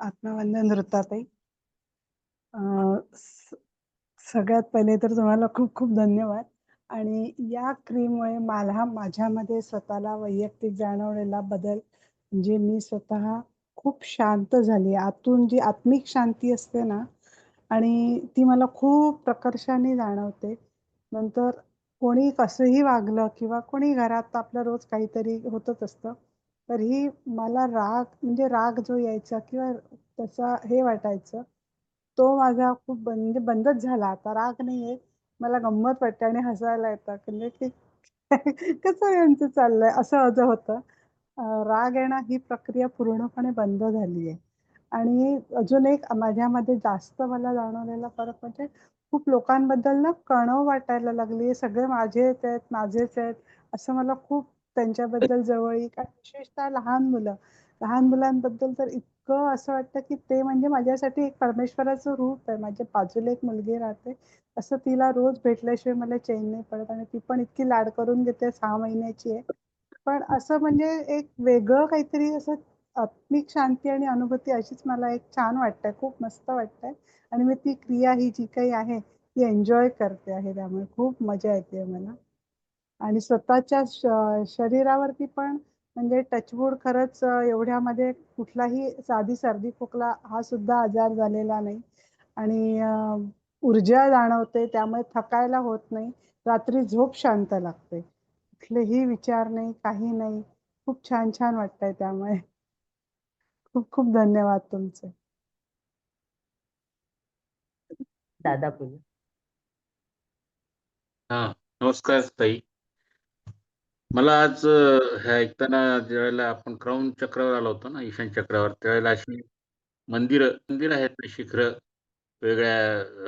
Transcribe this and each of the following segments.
आत्मवंदन नृताताई सगळ्यात पहिले तर तुम्हाला खूप खूप धन्यवाद आणि या क्रीममुळे मला माझ्यामध्ये स्वतःला वैयक्तिक जाणवलेला बदल म्हणजे मी स्वतः खूप शांत झाली. आतून जी आत्मिक शांती असते ना आणि ती मला खूप प्रकर्षाने जाणवते. नंतर कोणी कसंही वागलं किंवा कोणी घरात आपलं रोज काहीतरी होतच असतं. तरीही मला राग म्हणजे राग जो यायचा किंवा त्याचा हे वाटायचं, तो माझा खूप बंद म्हणजे बंदच झाला. आता राग नाही येत. मला गंमत वाटते आणि हसायला येतं. म्हणजे की कसं यांचं चाललंय असं माझं होतं. राग येणं ही प्रक्रिया पूर्णपणे बंद झाली आहे. आणि अजून एक माझ्यामध्ये जास्त मला जाणवलेला फरक म्हणजे खूप लोकांबद्दल ना कणव वाटायला लागली. सगळे माझेच आहेत, माझेच आहेत, असं मला खूप त्यांच्याबद्दल जवळीक आणि विशेषतः लहान मुलं. लहान मुलांबद्दल तर इतकं असं वाटतं, की ते म्हणजे माझ्यासाठी एक परमेश्वराचं रूप आहे. माझ्या बाजूला एक मुलगी राहते. असं तिला रोज भेटल्याशिवाय मला चैन नाही पडत आणि ती पण इतकी लाड करून घेते सहा महिन्याची आहे. पण असं म्हणजे एक वेगळं काहीतरी असं आत्मिक शांती आणि अनुभूती अशीच मला एक छान वाटतंय, खूप मस्त वाटतंय आणि मी ती क्रिया ही जी काही आहे, ती एन्जॉय करते आहे. त्यामुळे खूप मजा येते मला. आणि स्वतःच्या श शरीरावरती पण म्हणजे टचवूड खरंच एवढ्यामध्ये कुठलाही साधी सर्दी, खोकला हा सुद्धा आजार झालेला नाही आणि ऊर्जा जाणवते त्यामुळे थकायला होत नाही. रात्री झोप शांत लागते. कुठलेही विचार नाही, काही नाही. खूप छान-छान वाटतंय त्यामुळे. खूप-खूप धन्यवाद तुमचे. दादा बोला. हां, नमस्कार ताई. मला आज अ, हे ऐकताना ज्यावेळेला आपण क्राऊन चक्रावर आलो होतो ना, ईशान चक्रावर, त्यावेळेला अशी मंदिरं मंदिरं आहेत ना शिखरं, वेगळ्या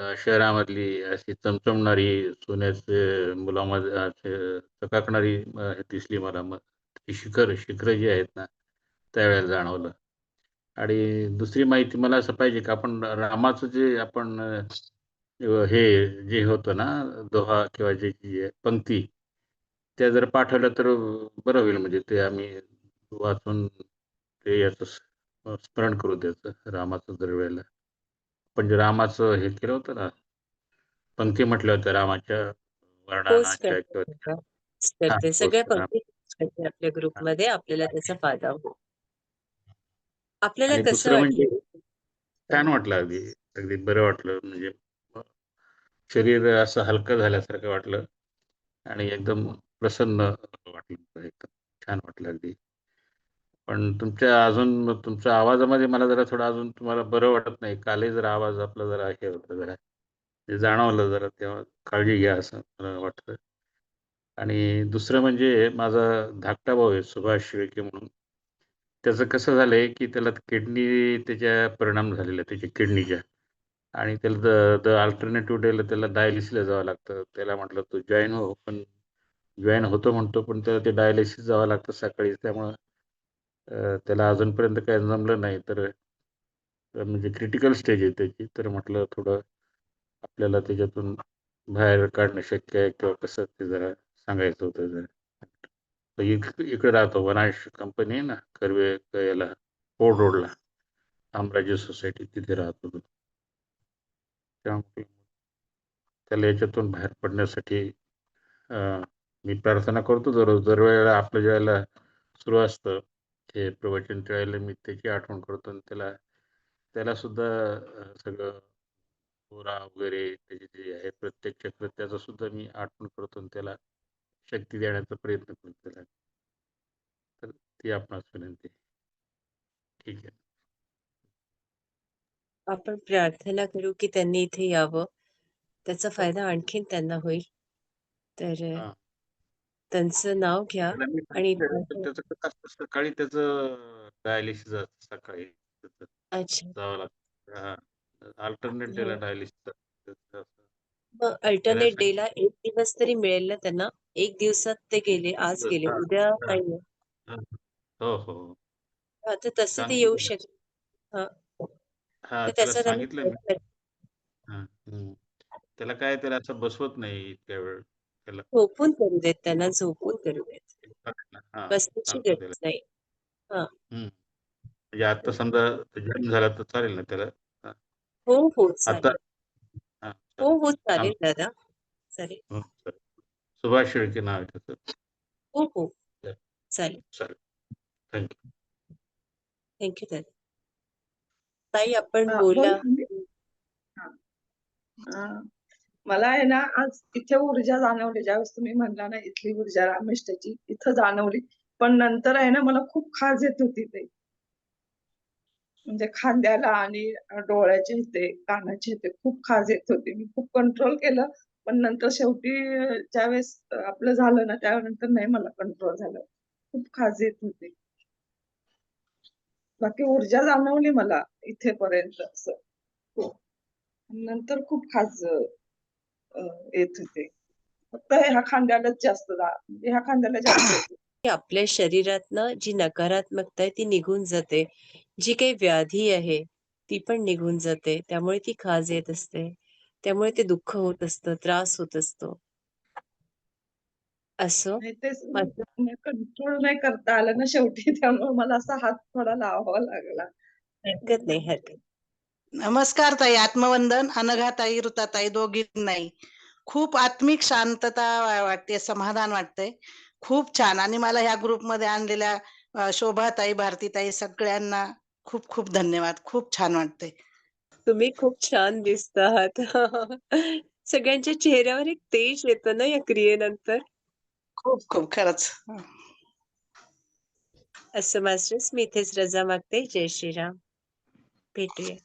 अ, शहरामधली अशी चमचमणारी सोन्याचे मुलामध्ये असे चकाकणारी अ, दिसली मला मग. ती शिखर शिखरं जी आहेत ना, त्यावेळेला जाणवलं. आणि दुसरी माहिती मला असं पाहिजे की आपण रामाचं जे आपण अ, हे जे होतं ना दोहा किंवा जे पंक्ती, त्या जर पाठवल्या तर बरं होईल म्हणजे ते आम्ही वाचून ते याचं स्मरण करू त्याचं रामाचं दरवेळेला. आपण जे रामाचं हे केलं होतं ना, पंक्ती म्हटल्या होत्या रामाच्या पोस्ट वर्णनाच्या करते किंवा बघा. पोस्ट हां, करते. सगळ्या पोस्ट. पंक्ती पोस्ट करते आपल्या. ग्रुपमध्ये. आपल्याला त्याचा फायदा होईल. आपल्याला आणि कसं दुसरं म्हणजे वाटलं? छान वाटलं अगदी. अगदी बरं वाटलं म्हणजे शरीर असं हलकं झाल्यासारखं वाटलं आणि एकदम प्रसन्न वाटलं छान वाटलं अगदी. पण तुमच्या अजून तुमच्या आवाजामध्ये मला जरा थोडं अजून तुम्हाला बरं वाटत नाही. कालही जरा आवाज आपला जरा हे होता जरा. ते जाणवलं जरा तेव्हा काळजी घ्या असं मला वाटतं. आणि दुसरं म्हणजे माझा धाकटा भाऊ आहे सुभाष शेळके म्हणून. त्याचं कसं झालंय, की त्याला किडनी त्याच्या परिणाम झालेला त्याच्या किडनीच्या आणि त्याला द द अल्टरनेटिव्ह डेला त्याला डायलिसिसला जावं लागतं. त्याला म्हटलं तू जॉईन हो, पण जॉईन होतो म्हणतो, पण त्याला ते डायलिसिस जावं लागतं सकाळी. त्यामुळं त्याला अजूनपर्यंत काय जमलं नाही. तर म्हणजे क्रिटिकल स्टेज आहे त्याची. तर म्हटलं थोडं आपल्याला त्याच्यातून बाहेर काढणं शक्य आहे किंवा कसं ते जरा सांगायचं होतं जरा. इक इकडे राहतो वनाश कंपनी आहे ना, कर्वे याला फोर्ड रोडला. साम्राज्य सोसायटी तिथे राहतो तो. त्यामुळे त्याला याच्यातून बाहेर पडण्यासाठी मी प्रार्थना करतो दररोज. दरवेळेला आपलं ज्यावेळेला सुरू असतं हे प्रवचन, त्यावेळेला मी त्याची आठवण करतो आणि त्याला त्याला सुद्धा सगळं होरा वगैरे त्याचे जे आहे प्रत्येक चक्र त्याचं सुद्धा मी आठवण करतो आणि त्याला शक्ती देण्याचा प्रयत्न करतो त्याला. तर ती आपणास विनंती. ठीक आहे. आपण प्रार्थना करू, की त्यांनी इथे यावं. त्याचा फायदा आणखीन त्यांना होईल. तर. त्यांचं नाव घ्या आणि त्याचं कसं सकाळी त्याचं डायलिसिस असतं सकाळी त्याचं अच्छा. जावं लागतं. हां. अल्टरनेट डेला. डायलिसिस असतं. मग त्याला अल्टरनेट डेला 1 दिवस तरी मिळेल ना त्यांना? 1 दिवसात ते गेले, आज गेले, हां, उद्या हां, काही नाही. हां. हो, हो, तर तसं ते येऊ. शकेल. हां. हां, तर त्याला त्याचा त्यांनी सांगितलं मी. प्रयत्न हां. त्याला काय त्याला असं बसवत नाही इतक्या वेळ. त्याला झोपून करू देत, त्यांना झोपून करू देत. हां, बसण्याची. गरज नाही. हां. हं. म्हणजे आता समजा जॉईन झाला तर चालेल ना त्याला? हां. हो, हो. आता चालेल. हां, हो, हो. चालेल. चालेल दादा. चालेल. हो, चालेल. सुभाष शेळके नाव आहे त्याचं. हो, हो. चालेल. चालेल. चालेल. Thank you. थँक यू दादा. ताई आपण हां, बोला. बोला तुम्ही. हां. अ, मला आहे ना आज इथे ऊर्जा जाणवली ज्यावेळेस तुम्ही म्हणला ना इथली ऊर्जा रामेष्टची इथं जाणवली. पण नंतर आहे ना मला खूप खाज येत होती ते. म्हणजे खांद्याला आणि डोळ्याचे डोळ्याच्या इथे, कानाच्या इथे खूप खाज येत होती. मी खूप कंट्रोल केलं. पण नंतर शेवटी ज्यावेळेस आपलं झालं ना त्यानंतर नाही मला कंट्रोल झालं. खूप खाज येत होती. बाकी ऊर्जा जाणवली मला इथेपर्यंत असं. हो. नंतर खूप खाज येत होते. फक्त ह्या खांद्यालाच जास्त जा म्हणजे ह्या खांद्याला जास्त. आपल्या शरीरातनं जी नकारात्मकता आहे ती निघून जाते. जी काही व्याधी आहे ती पण निघून जाते. त्यामुळे ती खाज येत असते. त्यामुळे ते दुःख होत असतं, त्रास होत असतो. असं कंट्रोल नाही करता आलं ना शेवटी त्यामुळे मला असा हात थोडा लावावा लागला. हरकत नाही, हरकत नमस्कार ताई, आत्मवंदन, अनघाताई, ऋताताई दोघींनाही. खूप आत्मिक शांतता वाटते, समाधान वाटतंय. खूप छान आणि मला ह्या ग्रुपमध्ये आणलेल्या शोभाताई, भारतीताई सगळ्यांना खूप खूप धन्यवाद. खूप छान वाटतंय. तुम्ही खूप छान दिसता आहात. सगळ्यांच्या चेहऱ्यावर एक तेज येतं ना या क्रियेनंतर. खूप खूप खरंच. असं मास्टर्स मी इथेच रजा मागते. जय श्रीराम. भेटूया.